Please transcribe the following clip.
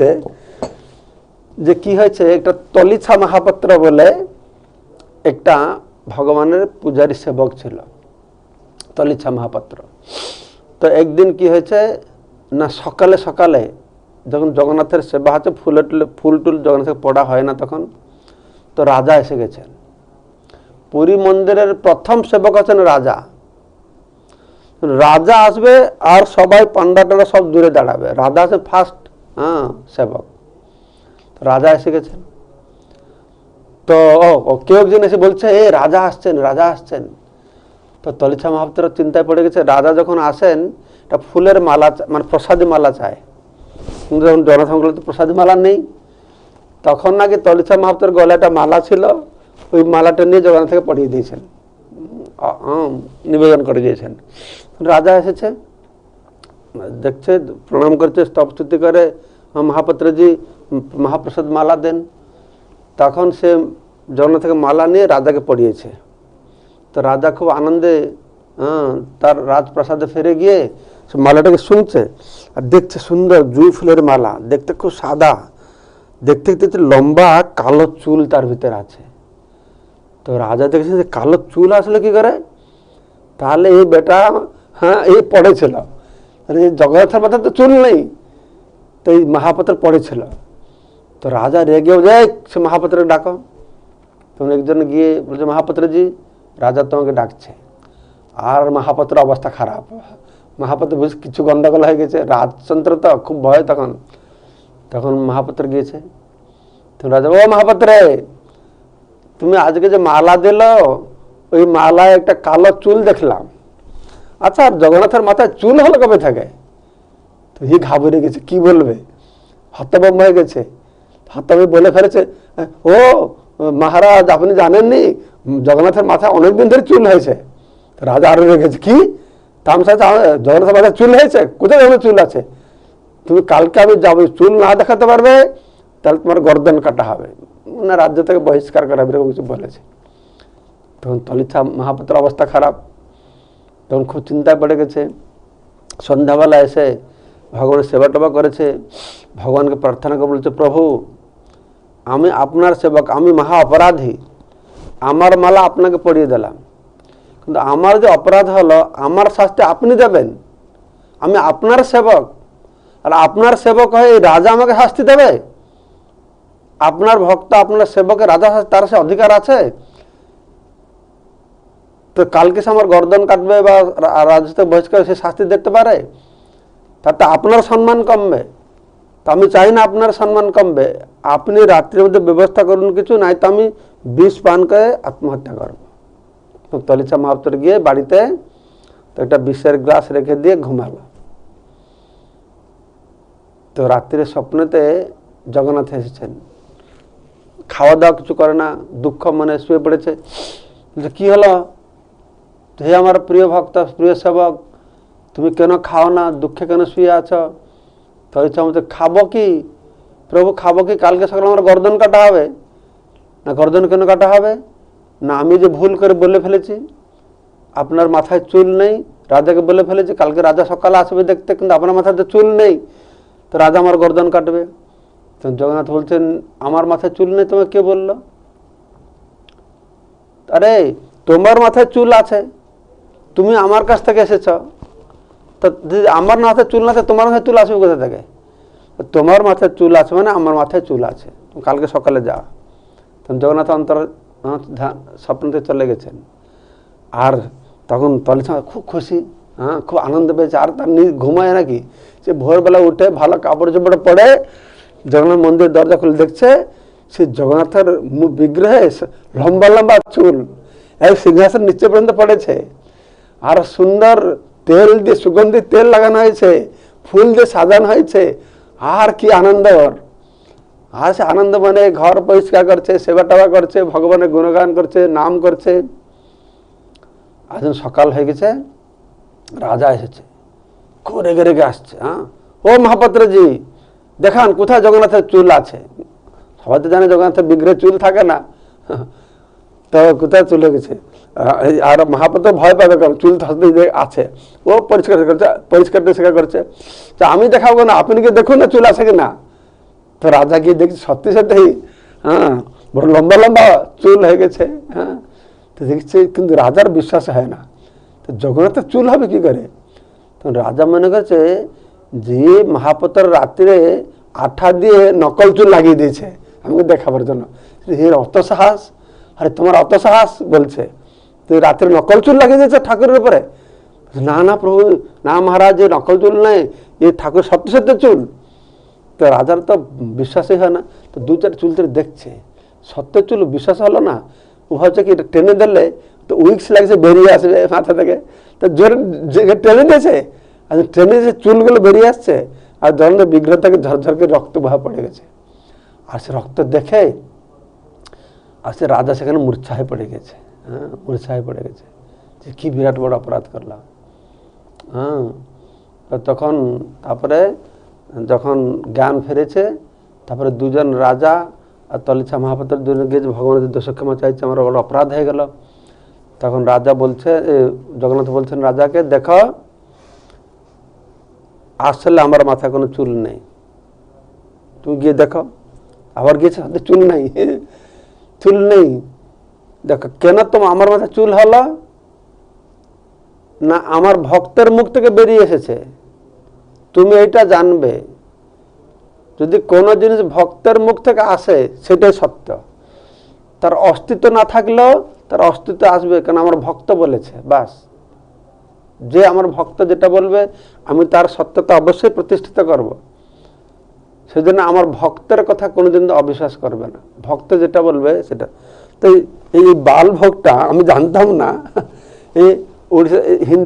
আসছে যে কি হয়েছে, একটা তলিছা মহাপাত্র বলে একটা ভগবানের পূজারী সেবক ছিল, তলিছা মহাপাত্র। তো একদিন কি হয়েছে, না সকালে সকালে যখন জগন্নাথের সেবা হচ্ছে, ফুলে টুলে, ফুল টুল জগন্নাথের পড়া হয় না তখন, তো রাজা এসে গেছেন। পুরী মন্দিরের প্রথম সেবক আছেন রাজা। রাজা আসবে আর সবাই পান্ডাটারা সব দূরে দাঁড়াবে। রাজা আছে ফার্স্ট হ্যাঁ সেবক। রাজা এসে গেছেন। তো, ও কেউ একজন এসে বলছে, এ, রাজা আসছেন রাজা আসছেন। তো তলিছা মহাপ্তর চিন্তায় পড়ে গেছে, রাজা যখন আসেন, একটা ফুলের মালা মানে প্রসাদী মালা চায়। কিন্তু যখন জনসংখ্যা তো প্রসাদী মালা নেই? তখন নাকি তলিছা মহাপ্তর গলায় একটা মালা ছিল, ওই মালাটা নিয়ে জগন্নাথকে পড়িয়ে দিয়েছেন। নিবেদন করে দিয়েছেন। রাজা এসেছে দেখছে প্রণাম করছে স্তবস্তুতি করে "হ্যাঁ, মহাপাত্রজি মহাপ্রসাদ মালা দেন তখন সে জগন্নাথকে মালা নিয়ে রাজাকে পড়িয়েছে তো রাজা খুব আনন্দে তার রাজপ্রাসাদে ফিরে গিয়ে সে মালাটাকে শুনছে আর দেখছে সুন্দর জুই ফুলের মালা দেখতে খুব সাদা দেখতে দেখতে লম্বা কালো চুল তার ভিতরে আছে তো রাজা দেখছে যে কালো চুল আসলে কি করে তাহলে এই বেটা হ্যাঁ এই পড়েছিল আরে জগন্নাথের মাথায় তো চুল নেই। তো এই মহাপাত্র পড়েছিল। তো রাজা রেগেও যায় সে মহাপাত্রকে ডাকো। তখন একজন গিয়ে বলছে, মহাপাত্রজি, রাজা তোমাকে ডাকছে। আর মহাপাত্র অবস্থা খারাপ। মহাপাত্র বুঝ, কিছু গন্ডগোল হয়ে গেছে। রাজচন্দ্র তো খুব ভয় তখন। তখন মহাপাত্র গিয়েছে। তো রাজা, ও মহাপাত্রে, তুমি আজকে যে মালা দিল, ওই মালায় একটা কালো চুল দেখলাম। আচ্ছা আর জগন্নাথের মাথায় চুল হলো কবে থাকে? তো ই ঘাবড়ে গেছে, কি বলবে? হতভম্ব হয়ে গেছে। হতভম্ব বলে ফেলেছে ও, মহারাজ, আপনি জানেননি? জগন্নাথের মাথায় অনেকদিন ধরে চুল হয়েছে। রাজা আরও রেখেছে কি? তামসা জগন্নাথের মাথায় চুল হয়েছে? কোথায় জগন্নাথ চুল আছে? তুমি কালকে আমি যাব, চুল না দেখাতে পারবে? তাহলে তোমার গর্দন কাটা হবে। না, রাজ্য থেকে বহিষ্কার করা, এরকম কিছু বলেছে। তখন তলিথা মহাপাত্র অবস্থা খারাপ। তখন খুব চিন্তায় পড়ে গেছে। সন্ধ্যাবেলা এসে ভগবানের সেবা টেবা করেছে। ভগবানকে প্রার্থনা করে বলছে, প্রভু, আমি আপনার সেবক, আমি মহা অপরাধী। আমার মালা আপনাকে পড়িয়ে দিলাম। কিন্তু আমার যে অপরাধ হলো, আমার শাস্তি আপনি দেবেন। আমি আপনার সেবক। আর আপনার সেবক হয়ে রাজা আমাকে শাস্তি দেবে? আপনার ভক্ত, আপনার সেবকের রাজা, তার সে অধিকার আছে? তো কালকে সে আমার গর্দন কাটবে বা রাজত্ব বহিষ্কার, সে শাস্তি দেখতে পারে? তাতে আপনার সম্মান কমবে। তো আমি চাই না আপনার সম্মান কমবে। আপনি রাত্রির মধ্যে ব্যবস্থা করুন কিছু, নাই তো আমি বিষ পান করে আত্মহত্যা করব। তো তলিচা মাহাত্তর গিয়ে বাড়িতে তো একটা বিষের গ্লাস রেখে দিয়ে ঘুমালো। তো রাত্রির স্বপ্নেতে জগন্নাথ এসেছেন। খাওয়া দাওয়া কিছু করে না, দুঃখ মনে শুয়ে পড়েছে। কি হলো? হে আমার প্রিয় ভক্ত, প্রিয় সেবক, তুমি কেন খাও না? দুঃখে কেন শুয়ে আছো? তো আমাদের খাব কি? প্রভু, খাব কি? কালকে সকালে আমার গর্দন কাটা হবে। না, গর্দন কেন কাটা হবে? না, আমি যে ভুল করে বলে ফেলেছি, আপনার মাথায় চুল নেই, রাজাকে বলে ফেলেছি, কালকে রাজা সকালে আসবে দেখতে, কিন্তু আপনার মাথায় তো চুল নেই, তো রাজা আমার গর্দন কাটবে। তো জগন্নাথ বলছেন, আমার মাথায় চুল নেই? তোমাকে কে বলল? আরে, তোমার মাথায় চুল আছে। তুমি আমার কাছ থেকে এসেছ, তো যদি আমার মাথায় চুল না থাকে, তোমার মাথায় চুল আসবে কোথা থেকে? তোমার মাথায় চুল আছে মানে আমার মাথায় চুল আছে। তুমি কালকে সকালে যাও। তখন জগন্নাথ অন্তর স্বপ্নতে চলে গেছেন। আর তখন তলিসা খুব খুশি হ্যাঁ খুব আনন্দ পেয়েছে। আর তার নিজ ঘুমায় নাকি? সে ভোরবেলা উঠে ভালো কাপড় চোপড় পরে জগন্নাথ মন্দির দরজা খুলে দেখছে, সে জগন্নাথের বিগ্রহে লম্বা লম্বা চুল। এক সিংহাসন নিচে পর্যন্ত পড়েছে। আর সুন্দর তেল দিয়ে, সুগন্ধি তেল লাগানো হয়েছে, ফুল দিয়ে সাজানো হয়েছে। আর কি আনন্দ। ওর আর সে আনন্দ মানে ঘর পরিষ্কার করছে, সেবা টেবা করছে, ভগবানের গুণগান করছে, নাম করছে। আজ সকাল হয়ে গেছে, রাজা এসেছে। খুব রেগে রেগে আসছে হ্যাঁ। ও মহাপাত্রজি, দেখান কোথায় জগন্নাথের চুল আছে? সবাই তো জানে জগন্নাথের বিগ্রহে চুল থাকে না। তো কোথায় চলে গেছে? আর মহাপাত্র ভয় পাবে কারণ চুল তো হাতে যে আছে, ও পরিষ্কার করছে, পরিষ্কার টরিষ্কার করছে। তো আমি দেখাবো না, আপনি কি দেখুন না চুল আছে কি না? তো রাজা গিয়ে দেখছি, সত্যি সত্যি হ্যাঁ বড় লম্বা লম্বা চুল হয়ে গেছে হ্যাঁ। তো দেখছি, কিন্তু রাজার বিশ্বাস হয় না। তো জগন্নাথের চুল হবে কি করে? তো রাজা মনে করছে, যে মহাপতর রাত্রে আঠা দিয়ে নকল চুল লাগিয়ে দিয়েছে, আমাকে দেখাবার জন্য। এর অত সাহস আরে তোমার অত সাহস? বলছে। তুই রাত্রে নকল চুল লাগিয়ে দিয়েছে ঠাকুরের উপরে? না না, প্রভু, না মহারাজ, এ নকল চুল নেই, এ ঠাকুর সত্য সত্য চুল। তো রাজার তো বিশ্বাসই হয় না। তো দু চার চুল ধরে দেখছে। সত্য চুল বিশ্বাস হলো না। ও ভাবছে কি টেনে দিলে তো উইক্স লাগছে, বেরিয়ে আসবে মাথা থেকে। তো জোরে টেনে দিয়েছে। আর ট্রেনে যে চুলগুলো বেরিয়ে আসছে। আর ধরনের বিগ্রহ থেকে ঝরঝর করে রক্ত বহা পড়ে গেছে। আর সে রক্ত দেখে আর সে রাজা সেখানে মূর্ছায় পড়ে গেছে হ্যাঁ মূর্ছায় পড়ে গেছে। যে কি বিরাট বড় অপরাধ করলাম হ্যাঁ তখন তারপরে যখন জ্ঞান ফেরেছে, তারপরে দুজন রাজা আর তলিছা মহাপাত্র দুজন গিয়ে যে ভগবানের দোষ ক্ষমা চাইছে, আমার বড় অপরাধ হয়ে গেল। তখন রাজা বলছে জগন্নাথ বলছেন, রাজাকে দেখো, আসলে আমার মাথায় কোনো চুল নেই। তুমি গিয়ে দেখো, আবার গিয়েছে, হাতে চুল নেই। চুল নেই। দেখো, কেন তোমার আমার মাথায় চুল হলো? না, আমার ভক্তের মুখ থেকে বেরিয়ে এসেছে। তুমি এটা জানবে। যদি কোনো জিনিস ভক্তের মুখ থেকে আসে, সেটাই সত্য। তার অস্তিত্ব না থাকলেও তার অস্তিত্ব আসবে, কেন আমার ভক্ত বলেছে, বাস। যে আমার ভক্ত যেটা বলবে, আমি তার সত্যতা অবশ্যই প্রতিষ্ঠিত করব। সেজন্য আমার ভক্তের কথা কোনোদিন অবিশ্বাস করবে না। ভক্ত যেটা বলবে সেটা। তো এই- বাল ভোগটা আমি জানতাম না। এই উড়িষ্যা হিন্দি